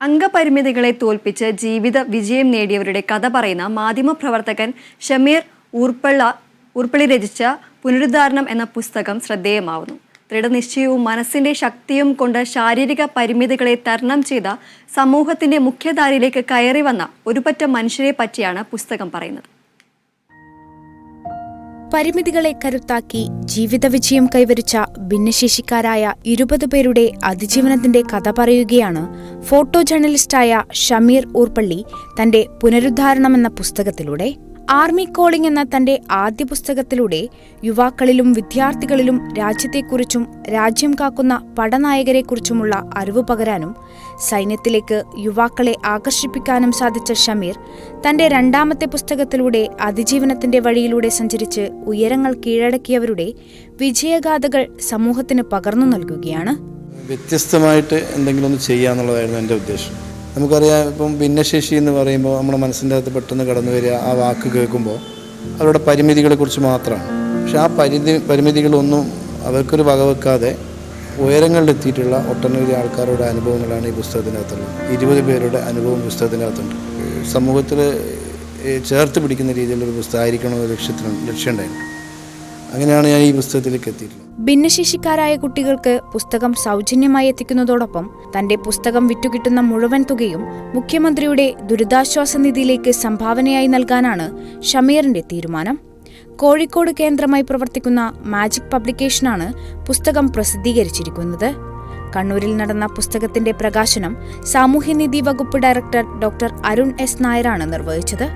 അംഗപരിമിതികളെ തോൽപ്പിച്ച് ജീവിത വിജയം നേടിയവരുടെ കഥ പറയുന്ന മാധ്യമപ്രവർത്തകൻ ഷമീർ ഊർപ്പള്ള ഊർപ്പള്ളി രചിച്ച പുനരുദ്ധാരണം എന്ന പുസ്തകം ശ്രദ്ധേയമാവുന്നു. ദൃഢനിശ്ചയവും മനസ്സിന്റെ ശക്തിയും കൊണ്ട് ശാരീരിക പരിമിതികളെ തരണം ചെയ്ത സമൂഹത്തിന്റെ മുഖ്യധാരയിലേക്ക് കയറി വന്ന ഒരുപറ്റം മനുഷ്യരെ പറ്റിയാണ് പുസ്തകം പറയുന്നത്. പരിമിതികളെ കരുത്താക്കി ജീവിത വിജയം കൈവരിച്ച ഭിന്നശേഷിക്കാരായ ഇരുപത് പേരുടെ അതിജീവനത്തിന്റെ കഥ പറയുകയാണ് ഫോട്ടോ ജേർണലിസ്റ്റായ ഷമീർ ഊർപ്പള്ളി തന്റെ പുനരുദ്ധാരണമെന്ന പുസ്തകത്തിലൂടെ. ആർമി കോളിംഗ് എന്ന തന്റെ ആദ്യ പുസ്തകത്തിലൂടെ യുവാക്കളിലും വിദ്യാർത്ഥികളിലും രാജ്യത്തെക്കുറിച്ചും രാജ്യം കാക്കുന്ന പടനായകരെക്കുറിച്ചുമുള്ള അറിവ് പകരാനും സൈന്യത്തിലേക്ക് യുവാക്കളെ ആകർഷിപ്പിക്കാനും സാധിച്ച ഷമീർ തന്റെ രണ്ടാമത്തെ പുസ്തകത്തിലൂടെ അതിജീവനത്തിന്റെ വഴിയിലൂടെ സഞ്ചരിച്ച് ഉയരങ്ങൾ കീഴടക്കിയവരുടെ വിജയഗാഥകൾ സമൂഹത്തിന് പകർന്നു നൽകുകയാണ്. വ്യത്യസ്തമായിട്ട് എന്തെങ്കിലും ഒന്ന് ചെയ്യാന്നുള്ളതായിരുന്നു എന്റെ ഉദ്ദേശം. നമുക്കറിയാം ഇപ്പം ഭിന്നശേഷി എന്ന് പറയുമ്പോൾ നമ്മുടെ മനസ്സിന്റെ അകത്ത് പെട്ടെന്ന് കടന്നു വരിക ആ വാക്ക് കേൾക്കുമ്പോൾ അവരുടെ പരിമിതികളെക്കുറിച്ച് മാത്രമാണ്. പക്ഷെ ആ പരിധി പരിമിതികളൊന്നും അവർക്കൊരു വകവെക്കാതെ ഉയരങ്ങളിലെത്തിയിട്ടുള്ള ഒട്ടനവധി ആൾക്കാരുടെ അനുഭവങ്ങളാണ് ഈ പുസ്തകത്തിനകത്തുള്ളത്. ഇരുപത് പേരുടെ അനുഭവം പുസ്തകത്തിനകത്തുണ്ട്. സമൂഹത്തിൽ ചേർത്ത് പിടിക്കുന്ന രീതിയിലൊരു പുസ്തകമായിരിക്കണം ലക്ഷ്യത്തിനുണ്ട് ലക്ഷ്യമുണ്ടായിരുന്നു അങ്ങനെയാണ് ഞാൻ ഈ പുസ്തകത്തിലേക്ക് എത്തിയിട്ടുള്ളത്. ഭിന്നശേഷിക്കാരായ കുട്ടികൾക്ക് പുസ്തകം സൗജന്യമായി എത്തിക്കുന്നതോടൊപ്പം തന്റെ പുസ്തകം വിറ്റുകിട്ടുന്ന മുഴുവൻ തുകയും മുഖ്യമന്ത്രിയുടെ ദുരിതാശ്വാസ നിധിയിലേക്ക് സംഭാവനയായി നൽകാനാണ് ഷമീറിന്റെ തീരുമാനം. കോഴിക്കോട് കേന്ദ്രമായി പ്രവർത്തിക്കുന്ന മാജിക് പബ്ലിക്കേഷനാണ് പുസ്തകം പ്രസിദ്ധീകരിച്ചിരിക്കുന്നത്. കണ്ണൂരിൽ നടന്ന പുസ്തകത്തിന്റെ പ്രകാശനം സാമൂഹ്യനിധി വകുപ്പ് ഡയറക്ടർ ഡോക്ടർ അരുൺ എസ് നായരാണ് നിർവഹിച്ചത്.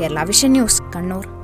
Kerala vision news Kannur.